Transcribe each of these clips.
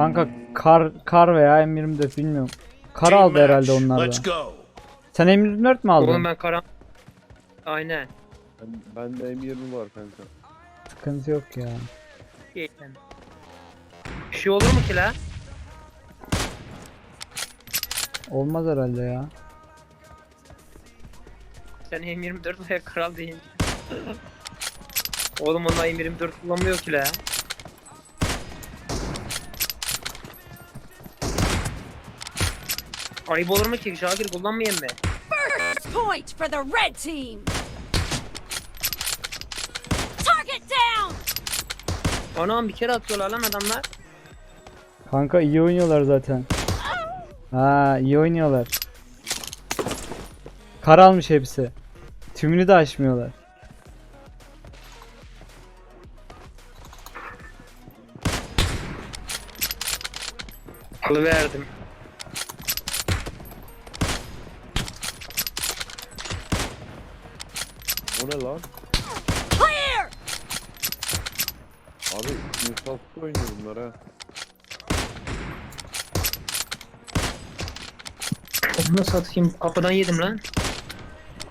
M24'lü değil mi? Kanka kar kar veya M24 bilmiyorum. Kar aldı herhalde onlar da. Sen M24 mi aldın? Oğlum ben karam... Aynen. Ben, bende M20 var kanka. Sıkıntı yok ya. Geçen. Bir şey olur mu ki la? Olmaz herhalde ya. Sen M24 veya kral değil. Oğlum onlar M24 kullanmıyor ki la. Ayıp olur mu ki? Şakir kullanmayayım mı? Point for the red team. Target down. Anam bir kere atıyorlar lan adamlar. Kanka iyi oynuyorlar zaten. Ha iyi oynuyorlar. Kar almış hepsi. Tümünü de açmıyorlar. Alıverdim. Ne lan? Clear. Abi insaflı oynuyor bunlar ha. Nasıl atayım? Kapıdan yedim lan.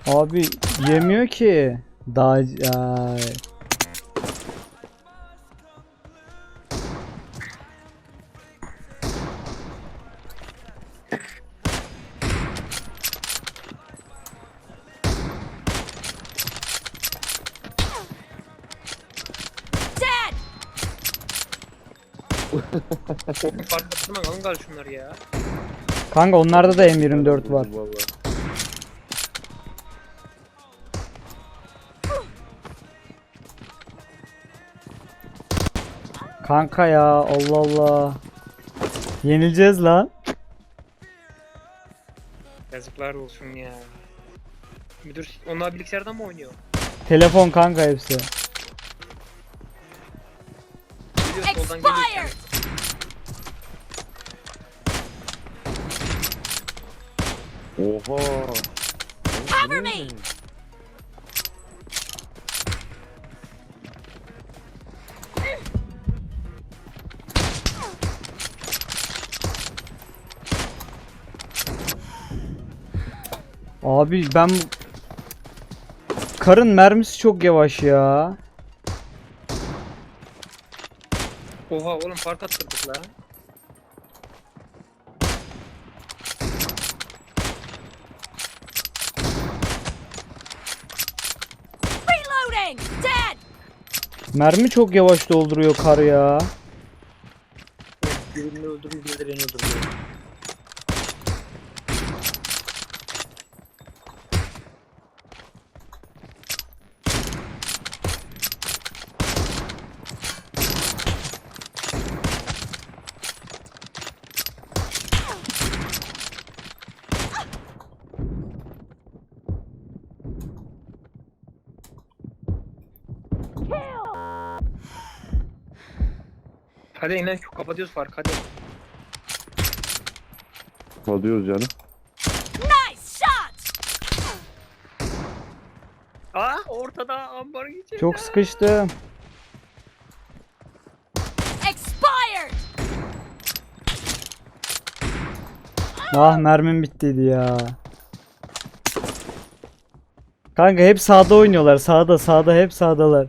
Abi yemiyor ki. Daha ay. Ettim alın gal şunları ya. Kanka onlarda da M24 var. Vallahi. Kanka ya Allah Allah. Yenileceğiz lan. Yazıklar olsun ya. Müdür onlar bilgisayardan mı oynuyor? Telefon kanka hepsi. Oha. Cover me. Abi ben Karın mermisi çok yavaş ya. Oha oğlum fark attırdık la. Reloading. Dead. Mermi çok yavaş dolduruyor kar ya. Birini öldürür biri de Hadi inan kapatıyoruz fark hadi. Alıyoruz canım. Nice shot. Aa ortada ambar geçiyor. Çok sıkıştım. Expired. Ah mermim bittiydi ya. Kanka hep sağda oynuyorlar. Sağda sağda hep sağdalar.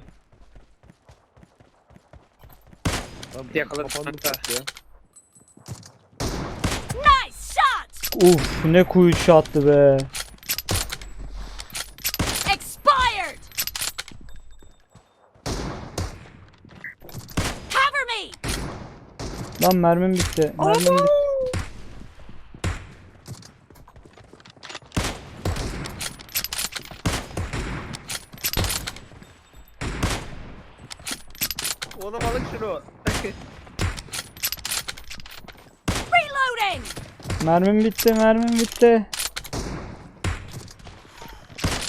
Lan ya. Nice shot. Uf ne kuyucu attı be. Expired. Cover me. Lan mermim bitti. Mermim bitti. Oğlum alın şunu. Reloading. Mermim bitti. Mermim bitti.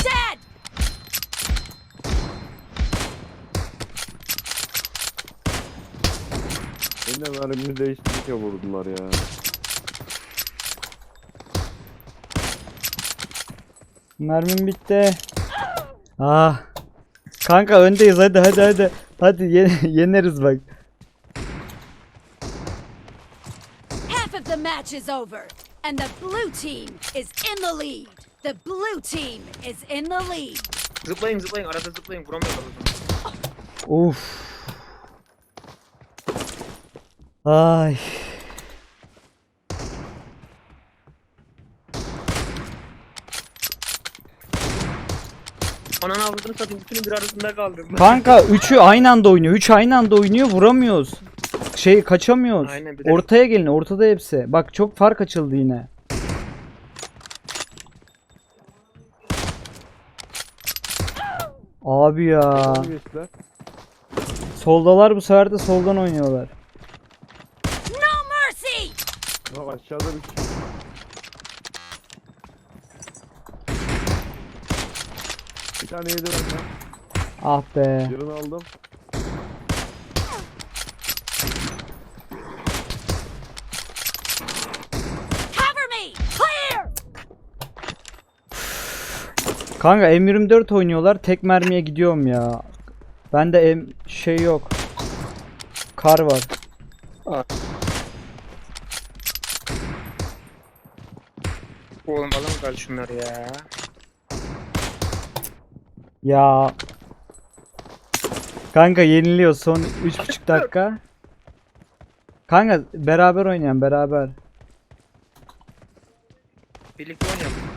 Dead. Yine mermimi değiştirdik ya vurdular ya. Mermim bitti. Ah. Kanka öndeyiz hadi hadi hadi. Hadi ye- yeneriz bak. Half of the match is over, and the blue team is in the lead. The blue team is in the lead. Zıplayın zıplayın arada zıplayın vuramıyorlar. Uf. Ay. Ananı avradını satayım bütünü bir arasında kaldım. Kanka üçü aynı anda oynuyor. Üç aynı anda oynuyor. Vuramıyoruz. Şey kaçamıyoruz. Aynen, bir de- Ortaya gelin. Ortada hepsi. Bak çok fark açıldı yine. Abi ya. Geçtiler. Soldalar bu sefer de soldan oynuyorlar. No mercy! Aşağıda bir kişi. Bir tane yedi benden. Ah be. Birini aldım. Cover me! Clear! Kanka M24 oynuyorlar. Tek mermiye gidiyorum ya. Bende M şey yok. Kar var. Oğlum alamaz şunları ya. Ya. Kanka yeniliyor son 3,5 dakika. Kanka beraber oynayan beraber. Birlikte oynayalım.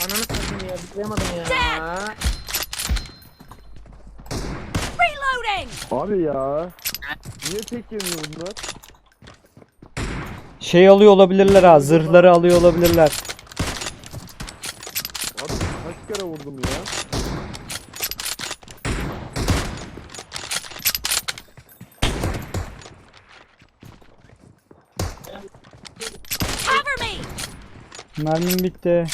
Ananı satayım ya bitiremedim ya. Reloading! Abi ya. Niye tek yemiyor bunlar? Şey alıyor olabilirler ha. Zırhları alıyor olabilirler. Abi kaç kere vurdum ya? Cover me! Mermim bitti.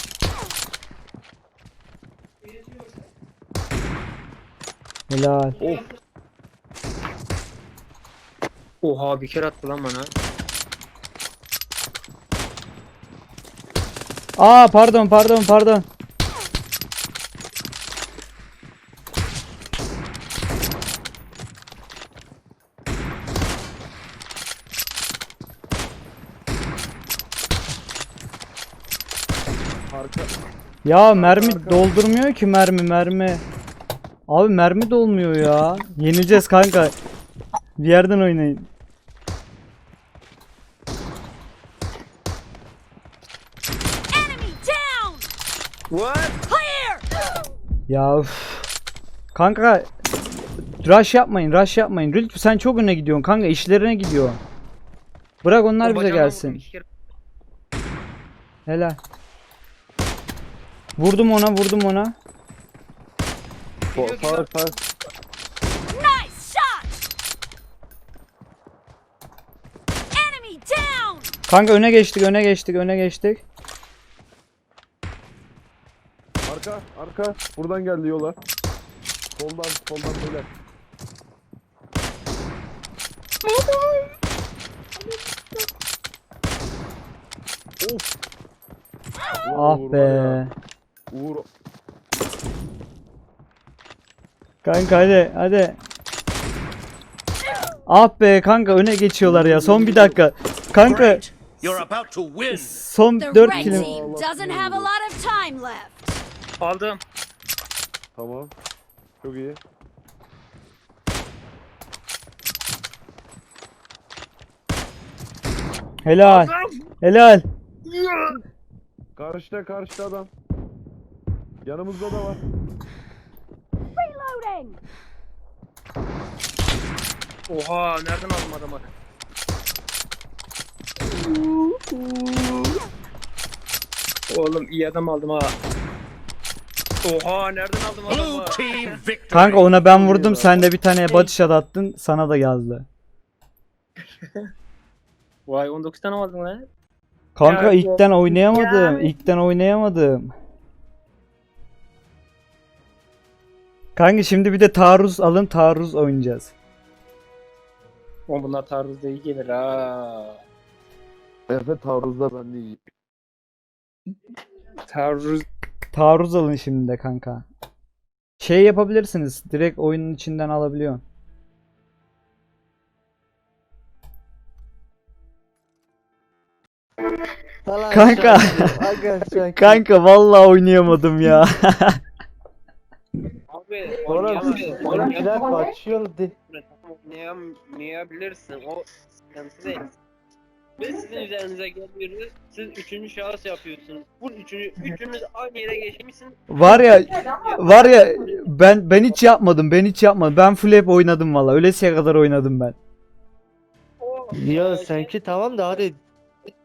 Helal. Of. Oha bir kere attı lan bana. Aa pardon pardon pardon. Arka. Ya mermi arka. doldurmuyor ki mermi mermi. Abi mermi dolmuyor ya. Yenileceğiz kanka. Bir yerden oynayın. Enemy down! What? Clear! Ya üf. Kanka rush yapmayın rush yapmayın. Lütfü sen çok öne gidiyorsun kanka işlerine gidiyor. Bırak onlar bize gelsin. Helal. Vurdum ona vurdum ona. Nice shot! Enemy down! Kanka öne geçtik öne geçtik öne geçtik. Arka. Buradan geldi yola. Soldan soldan böyle. Of. Ah Uğur be. ya, Uğur Kanka hadi hadi. Ah be kanka öne geçiyorlar ya son bir dakika. Kanka son The 4 red kilim. Aldım. Tamam. Çok iyi. Helal. Helal. Karşıda karşıda adam. Yanımızda da var. Reloading! Oha nereden aldım adamı? Oğlum iyi adam aldım ha. Oha nereden aldım adamı? Kanka ona ben vurdum sen de bir tane body shot attın sana da geldi. Vay 19 tane aldın lan. Kanka Ya, ilkten oynayamadım. ya. İlkten oynayamadım. Kanka şimdi bir de taarruz alın taarruz oynayacağız. Oğlum bunlar taarruzda iyi gelir ha. Efe taarruzda ben de iyi. Taarruz Taarruz alın şimdi de kanka. Şey yapabilirsiniz. Direkt oyunun içinden alabiliyorsun. Falan Kanka. Kanka vallahi oynayamadım ya. Abi Oğlum oynayamıyorsun. benimkiler kaçıyor de. Oynayam- Oynayabilirsin. O sıkıntı değil. Biz sizin üzerinize geliyoruz. Siz üçüncü şahıs yapıyorsunuz. Bu üçüncü, üçünüz aynı yere geçmişsin. var ya var ya ben ben hiç yapmadım. Ben hiç yapmadım. Ben full hep oynadım valla. Ölesiye kadar oynadım ben. O, Ya e, senki tamam da hadi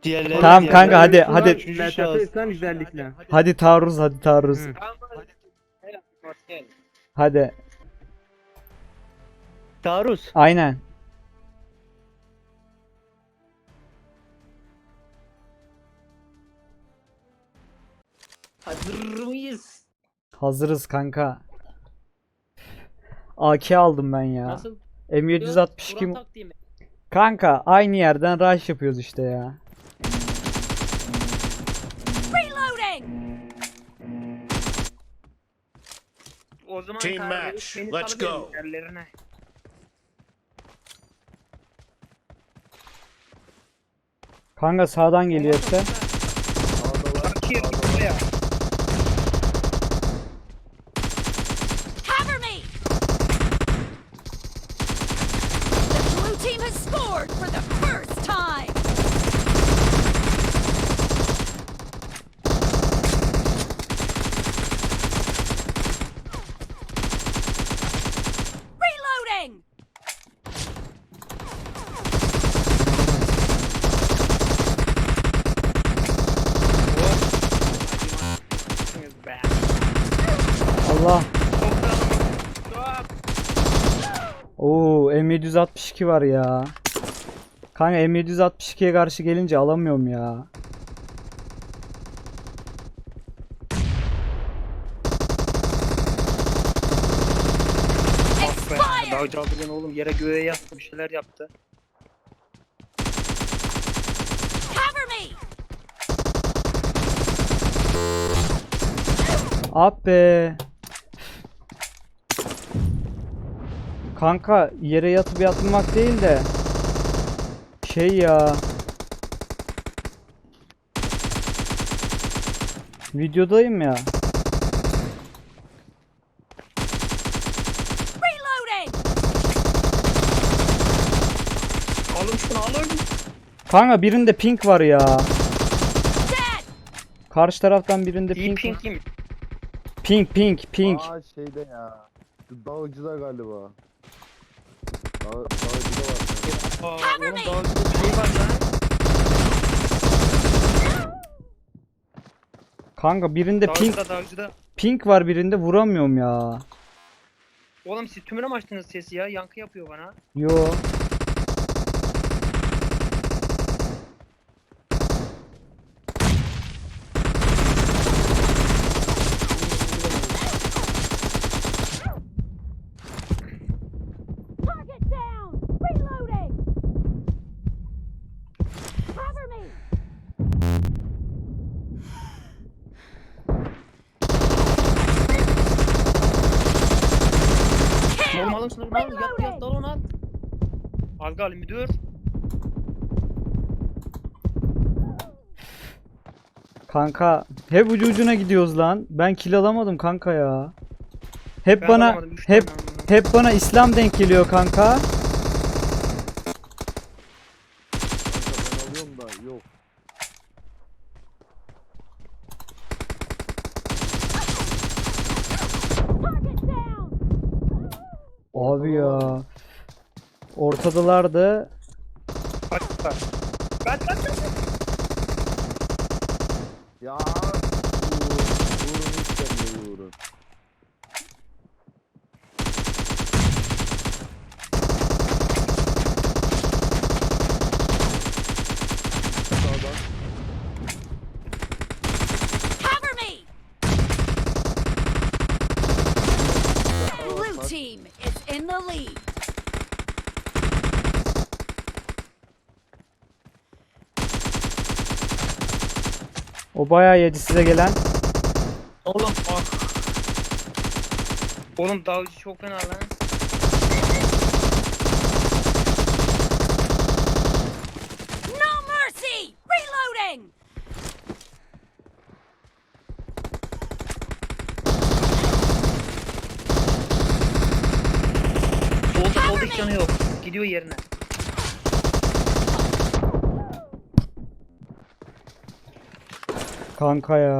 diğerleri Tamam diğerleri kanka, hadi, hadi. üçüncü şahıs. güzellikle. Hadi taarruz hadi taarruz. Helal, hoş geldin. Hadi. Taarruz. Aynen. Hazır mıyız? Hazırız kanka. AK aldım ben ya. Nasıl? M762 Kur'an mi- taktiği mi? Kanka aynı yerden rush yapıyoruz işte ya. Reloading! O zaman Team match. beni Let's go. yerlerine. Kanka sağdan geliyor hepsi. Bakayım buraya. Cover me! The blue team has scored for the first time! Reloading! Be. Allah. Oo M762 var ya. Kanka M762'ye karşı gelince alamıyorum ya. Dağcı oğlum yere göğe yattı bir şeyler yaptı. Cover me! Ah be. Kanka yere yatıp yatmak değil de şey ya. Videodayım ya. Reloading! Alın şunu alın. Kanka birinde pink var ya. Karşı taraftan birinde İyi pink. pink? Pink pink pink. Aa şeyde ya. Dağcıda galiba. Dağ, dağcıda var. Aa, Cover me. dağcıda bir şey var lan. Kanka birinde pink Dağcıda dağcıda. pink var birinde vuramıyorum ya. Oğlum siz tümüne mi açtınız sesi ya? Yankı yapıyor bana. Yo. Target down! Reloading! Cover me! Şunu al. Yat yat dal onu al. Al gal müdür. Kanka hep ucu ucuna gidiyoruz lan. Ben kill alamadım kanka ya. Hep Ben bana alamadım, hep hep bana İslam denk geliyor kanka. Kanka ben alıyorum da yok. Target down! Abi ya. Ortadalardı. Kaç kaç kaç. Ya. Uğur. Uğur'un hiç gelmiyor Uğur'un. Sağdan. Cover me! The blue team is in the lead. O bayağı yedi size gelen. Oğlum ah. Oğlum dalgıç çok fena lan. No mercy! Reloading! Solda solda hiç canı yok. Gidiyor yerine. Kanka ya.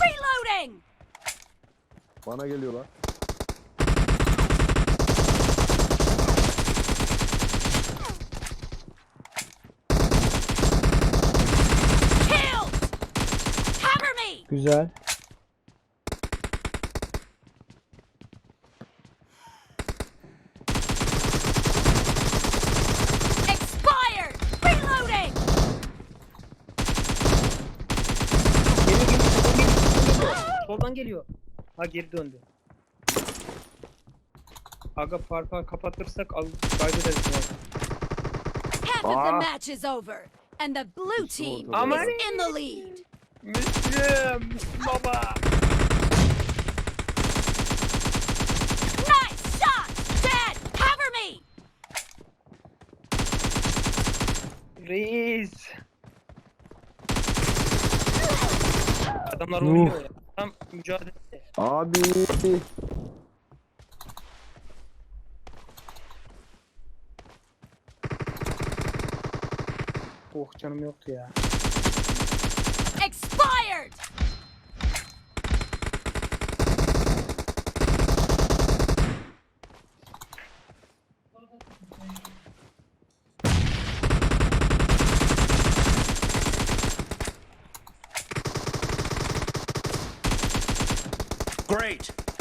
Reloading! Bana geliyorlar. Güzel. Expired! Reloading! Geliyor geliyor soldan geliyor. Soldan geliyor. Ha geri döndü. Aga parpa kapatırsak al kaybederiz. Half of the Ah. match is over, and the blue team. Aman. is in the lead. Müslüm! Baba! Nice shot! Dad, cover me! Reis! Adamlar Yuh. oynuyor ya. Tam mücadele. Abi. Oh canım yoktu ya. Expired!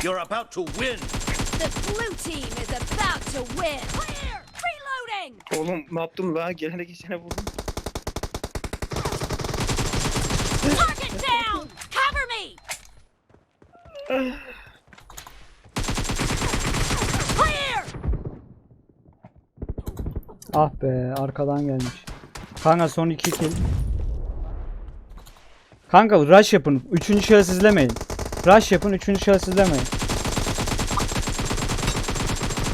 You're about to win. The blue team is about to win. Clear! Reloading! Oğlum ne yaptım la? Gelene geçene vurdum. Target down! Cover me! Clear! Ah be arkadan gelmiş. Kanka son iki kill. Kanka rush yapın. Üçüncü şahıs izlemeyin. Rush yapın. Üçüncü şahıs izlemeyin.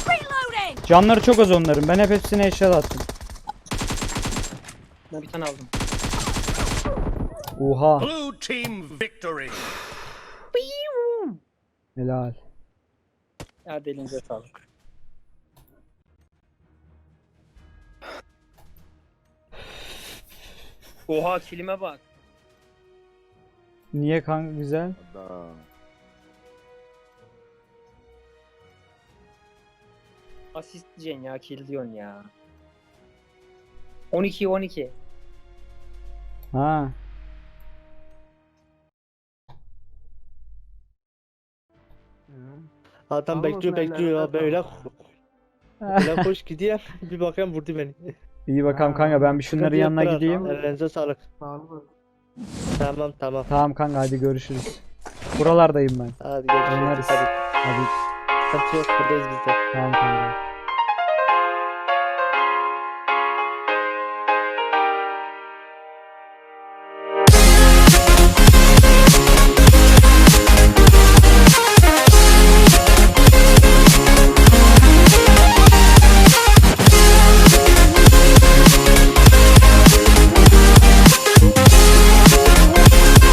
Reloading! Canları çok az onların. Ben hep hepsine eşya attım. Ben bir tane aldım. Oha. Blue team victory. Helal. Hadi elinize sağlık. Oha kilime bak. Niye kanka güzel? Da. Asist diyeceksin ya kill diyorsun ya. 12 12. Ha. Adam Sağ bekliyor olasın, bekliyor ya böyle. Böyle koş gidiyor. Bir bakayım vurdu beni. İyi bakalım kanka ben bir şunların Sıkıntı yok, yanına bırak. gideyim. Ellerinize sağlık. Tamam tamam. Tamam kanka hadi görüşürüz. Buralardayım ben. Hadi görüşürüz. Oynarız. Hadi. Hadi Sıkıntı yok buradayız biz de. tamam kanka.